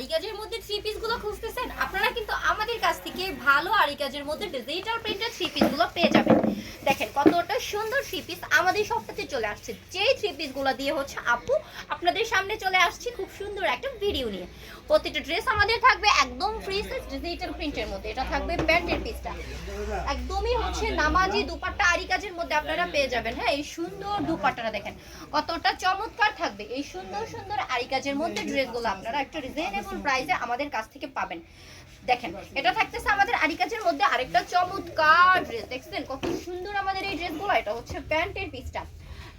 আরিকাজের মধ্যে থ্রি পিসগুলো খুঁজতেছেন, আপনারা কিন্তু আমাদের কাছ থেকে ভালো আরিকাজের মধ্যে ডিজিটাল প্রিন্টের থ্রি পিসগুলো পেয়ে যাবেন। দেখেন কতটা সুন্দর থ্রি পিস আমাদের সবটাতে চলে আসছে। যেই থ্রি পিসগুলো দিয়ে হচ্ছে আপু, আপনাদের সামনে চলে আসছি খুব সুন্দর একটা ভিডিও নিয়ে। প্রতিটা ড্রেস আমাদের থাকবে একদম ফ্রি ডিজিটাল প্রিন্টের মধ্যে। এটা থাকবে প্যান্টের পিসটা একদমই হচ্ছে নামাজি দুপাট্টা আরি কাজের মধ্যে আপনারা পেয়ে যাবেন। হ্যাঁ এই সুন্দর দুপাট্টাটা দেখেন। কতটা চমৎকার থাকবে। এই সুন্দর সুন্দর আরি কাজের মধ্যে ড্রেসগুলো আপনারা একটা রিজনেবল প্রাইসে আমাদের কাছ থেকে পাবেন। দেখেন এটা থাকতেছে আমাদের আরি কাজের মধ্যে আরেকটা চমৎকার ড্রেস দেখছেন কত সুন্দর আমাদের এই ড্রেসগুলো এটা হচ্ছে প্যান্টের পিসটা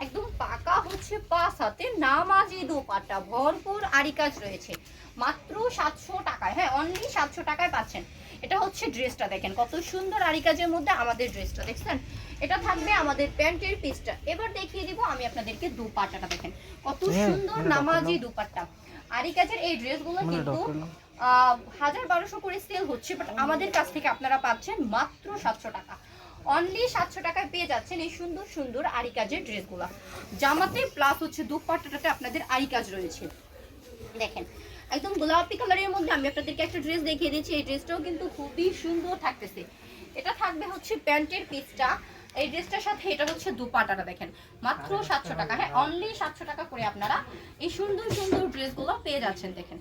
একদম পাকা হচ্ছে পাঁচ হাতে নামাজি দোপাট্টা ভরপুর আরি কাজ রয়েছে। মাত্র সাতশো টাকায় হ্যাঁ অনলি সাতশো টাকায় পাচ্ছেন। এটা হচ্ছে ড্রেসটা দেখেন কত সুন্দর আরি কাজের মধ্যে আমাদের ড্রেসটা দেখছেন? এটা থাকবে আমাদের প্যান্টের পিসটা। এবার দেখিয়ে দিব আমি আপনাদেরকে দুপাট্টাটা দেখেন। কত সুন্দর নামাজি দুপাট্টা আরি কাজের এই ড্রেসগুলো কিন্তু আহ, হাজার বারোশো করে সেল হচ্ছে বাট আমাদের কাছ থেকে আপনারা পাচ্ছেন মাত্র সাতশো টাকা। অনলি সাতশো টাকায় পেয়ে যাচ্ছেন এই সুন্দর সুন্দর আরি কাজের ড্রেসগুলো। জামাতে প্লাস হচ্ছে দুপাট্টাটাতে আপনাদের আরি কাজ রয়েছে। দেখেন একদম গোলাপি কালারের মধ্যে আমি আপনাদেরকে একটা ড্রেস দেখিয়ে দিচ্ছি। এই ড্রেসটাও কিন্তু খুবই সুন্দর থাকতেছে। এটা থাকবে হচ্ছে প্যান্টের পিসটা এই ড্রেসটার সাথে এটা হচ্ছে দুপাটাটা দেখেন। মাত্র সাতশো টাকা। হ্যাঁ অনলি সাতশো টাকা করে আপনারা এই সুন্দর সুন্দর ড্রেসগুলো পেয়ে যাচ্ছেন। দেখেন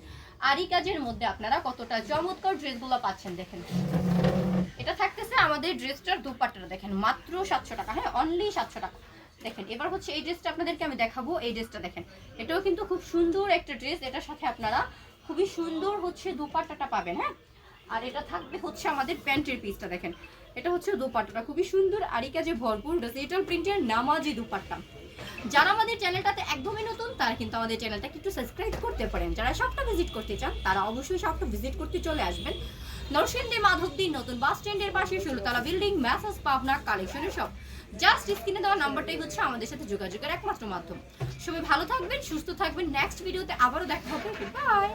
আরি কাজের মধ্যে আপনারা কতটা চমৎকার ড্রেসগুলো পাচ্ছেন। দেখেন। এটা থাকতেছে আমাদের ড্রেসটার দুপাট্টাটা দেখেন, মাত্র সাতশো টাকা। হ্যাঁ অনলি সাতশো টাকা। দেখেন, এবার হচ্ছে এই ড্রেসটা আপনাদেরকে আমি দেখাবো। এই ড্রেসটা দেখেন, এটাও কিন্তু খুব সুন্দর একটা ড্রেস। এটার সাথে আপনারা খুবই সুন্দর হচ্ছে দুপাট্টাটা পাবেন হ্যাঁ? আর এটা থাকবে হচ্ছে আমাদের প্যান্টের পিসটা দেখেন। এটা হচ্ছে দুপাট্টাটা, খুবই সুন্দর আর যে ভরপুর। ডিজিটাল প্রিন্টের নামাজি দুপাট্টা। যারা আমাদের চ্যানেলটাতে একদমই নতুন, তারা কিন্তু আমাদের চ্যানেলটাকে একটু সাবস্ক্রাইব করতে পারেন। যারা শপটা ভিজিট করতে চান, তারা অবশ্যই শপটা ভিজিট করতে চলে আসবেন। নরসিংদী, মাধবদী, নতুন বাস স্ট্যান্ডের পাশে ষোলোতলা বিল্ডিং ম্যাসাজ পাবনা কালেকশনের শপ জাস্ট স্ক্রিনে দেওয়া নাম্বারটাই হচ্ছে আমাদের সাথে যোগাযোগের একমাত্র মাধ্যম। সবাই ভালো থাকবেন, সুস্থ থাকবেন। নেক্সট ভিডিওতে আবারও দেখা হবে। বাই